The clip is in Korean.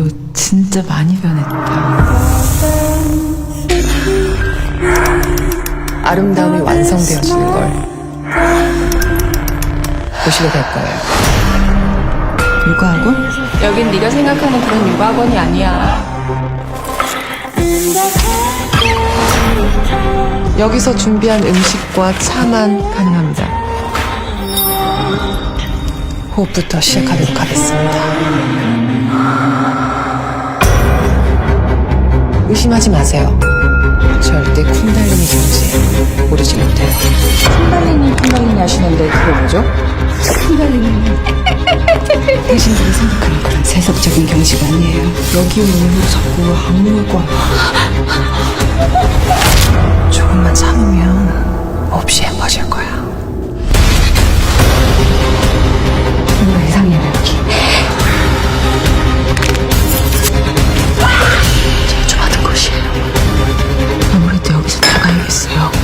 너 진짜 많이 변했다. 아름다움이 완성되어지는 걸 보시게 될 거예요. 육아학원? 여긴 네가 생각하는 그런 육아학원이 아니야. 여기서 준비한 음식과 차만 가능합니다. 호흡부터 시작하도록 하겠습니다. 의심하지 마세요. 절대 쿤달리니 존재 모르지 못해요. 쿤달리니 쿤달리니 하시는데 그게 뭐죠? 당신들이 생각하는 그런 세속적인 경지가 아니에요. 여기 오는 이후로 자꾸 악몽을 꿔. Let's.